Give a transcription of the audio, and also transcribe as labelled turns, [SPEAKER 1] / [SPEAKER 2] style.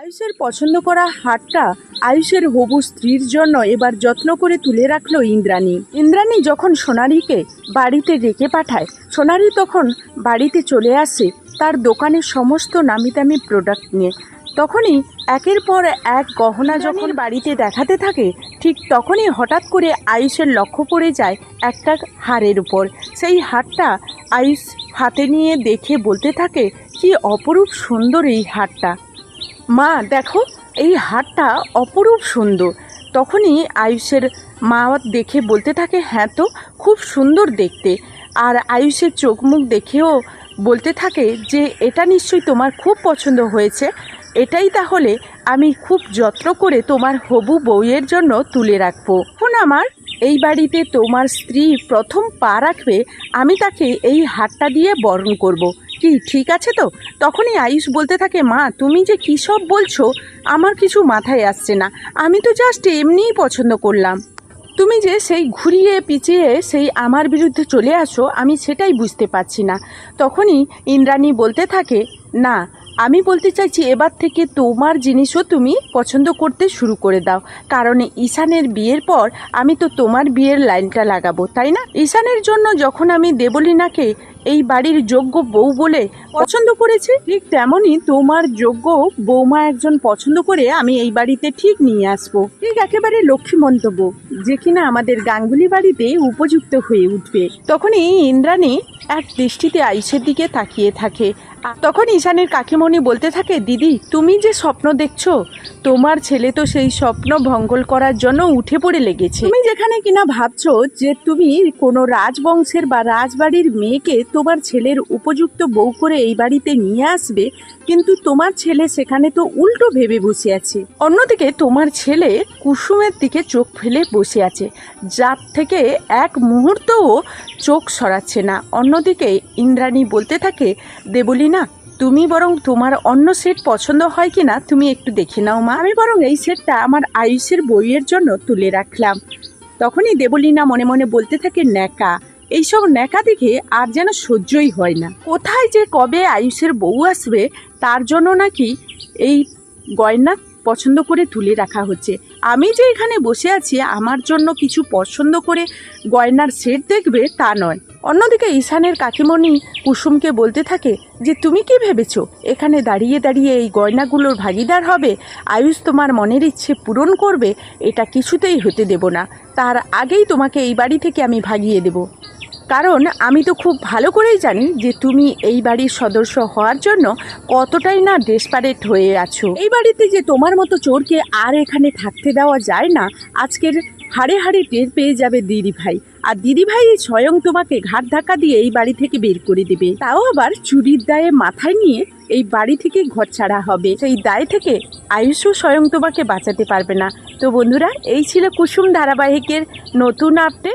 [SPEAKER 1] আয়ুষের পছন্দ করা হারটা আয়ুষের হবু স্ত্রীর জন্য এবার যত্ন করে তুলে রাখল ইন্দ্রাণী। ইন্দ্রাণী যখন সোনারিকে বাড়িতে ডেকে পাঠায় সোনালী তখন বাড়িতে চলে আসে তার দোকানের সমস্ত নামি দামি প্রোডাক্ট নিয়ে। তখনই একের পর এক গহনা যখন বাড়িতে দেখাতে থাকে ঠিক তখনই হঠাৎ করে আয়ুষের লক্ষ্য পড়ে যায় একটা হারের উপর। সেই হারটা আয়ুষ হাতে নিয়ে দেখে বলতে থাকে কি অপরূপ সুন্দর এই হারটা। মা, দেখো, এই হারটা অপরূপ সুন্দর। তখনই আয়ুষের মা দেখে বলতে থাকে হ্যাঁ তো, খুব সুন্দর দেখতে। আর আয়ুষের চোখ মুখ দেখেও বলতে থাকে যে, এটা নিশ্চয়ই তোমার খুব পছন্দ হয়েছে। এটাই তাহলে আমি খুব যত্ন করে তোমার হবু বউয়ের জন্য তুলে রাখব। এখন আমার, এই বাড়িতে তোমার স্ত্রী প্রথম পা রাখবে, আমি তাকে এই হারটা দিয়ে বরণ করব। কি, ঠিক আছে তো? তখনই আয়ুষ বলতে থাকে, মা, তুমি যে কী সব বলছো, আমার কিছু মাথায় আসছে না। আমি তো জাস্ট এমনিই পছন্দ করলাম। তুমি যে সেই ঘুরিয়ে পিছিয়ে সেই আমার বিরুদ্ধে চলে আসো, আমি সেটাই বুঝতে পারছি না। তখনই ইন্দ্রাণী বলতে থাকে, না, আমি বলতে চাইছি এবার থেকে তোমার জিনিসও তুমি পছন্দ করতে শুরু করে দাও। কারণ ঈশানের বিয়ের পর আমি তো তোমার বিয়ের লাইনটা লাগাবো, তাই না? ঈশানের জন্য যখন আমি দেবলীনাকে এই বাড়ির যোগ্য বউ বলে পছন্দ করেছে? ঠিক তেমনই তোমার যোগ্য বৌমা একজন পছন্দ করে আমি এই বাড়িতে ঠিক নিয়ে আসব। ঠিক একেবারে লক্ষ্মী মন্তব্য, যে কিনা আমাদের গাঙ্গুলি বাড়িতে উপযুক্ত হয়ে উঠবে। তখনই ইন্দ্রাণী এক দৃষ্টিতে আইসের দিকে তাকিয়ে থাকে। তখন ঈশানের কাকিমণি বলতে থাকে, দিদি, তুমি যে স্বপ্ন দেখছ, তোমার ছেলে তো সেই স্বপ্ন ভঙ্গল করার জন্য উঠে পড়ে লেগেছে। তুমি যেখানে কিনা ভাবছ যে তুমি কোনো রাজবংশের বা রাজবাড়ির মেয়েকে তোমার ছেলের উপযুক্ত বউ করে এই বাড়িতে নিয়ে আসবে, কিন্তু তোমার ছেলে সেখানে তো উল্টো ভেবে বসে আছে। অন্যদিকে তোমার ছেলে কুসুমের দিকে চোখ ফেলে বসে আছে। যার থেকে এক মুহূর্তও চোখ সরাচ্ছে না। অন্যদিকে ইন্দ্রাণী বলতে থাকে, দেবলীনা, তুমি বরং তোমার অন্য সেট পছন্দ হয় কি না তুমি একটু দেখে নাও মা। আমি বরং এই সেটটা আমার আয়ুষের বইয়ের জন্য তুলে রাখলাম। তখনই দেবলীনা মনে মনে বলতে থাকে, ন্যাকা এইসব ন্যাকা দেখে আর যেন সহ্যই হয় না। কোথায় যে কবে আয়ুষের বউ আসবে, তার জন্য নাকি এই গয়না পছন্দ করে তুলে রাখা হচ্ছে। আমি যে এখানে বসে আছি, আমার জন্য কিছু পছন্দ করে গয়নার সেট দেখবে তা নয়। অন্যদিকে ঈশানের কাকিমণি কুসুমকে বলতে থাকে যে, তুমি কি ভেবেছো? এখানে দাঁড়িয়ে দাঁড়িয়ে এই গয়নাগুলোর ভাগিদার হবে? আয়ুষ তোমার মনের ইচ্ছে পূরণ করবে? এটা কিছুতেই হতে দেব না। তার আগেই তোমাকে এই বাড়ি থেকে আমি ভাগিয়ে দেব। কারণ আমি তো খুব ভালো করেই জানি যে তুমি এই বাড়ির সদস্য হওয়ার জন্য কতটাই না ডেসপারেট হয়ে আছো। এই বাড়িতে যে তোমার মতো চোরকে আর এখানে থাকতে দেওয়া যায় না, আজকের হাড়ে হাড়ে টের পেয়ে যাবে দিদি ভাই। আর দিদি ভাই স্বয়ং তোমাকে ঘাট ধাক্কা দিয়ে এই বাড়ি থেকে বের করে দেবে। তাও আবার চুরির দায়ে মাথায় নিয়ে এই বাড়ি থেকে ঘর ছাড়া হবে। সেই দায় থেকে আয়ুষও স্বয়ং তোমাকে বাঁচাতে পারবে না। তো বন্ধুরা, এই ছিল কুসুম ধারাবাহিকের নতুন আপডেট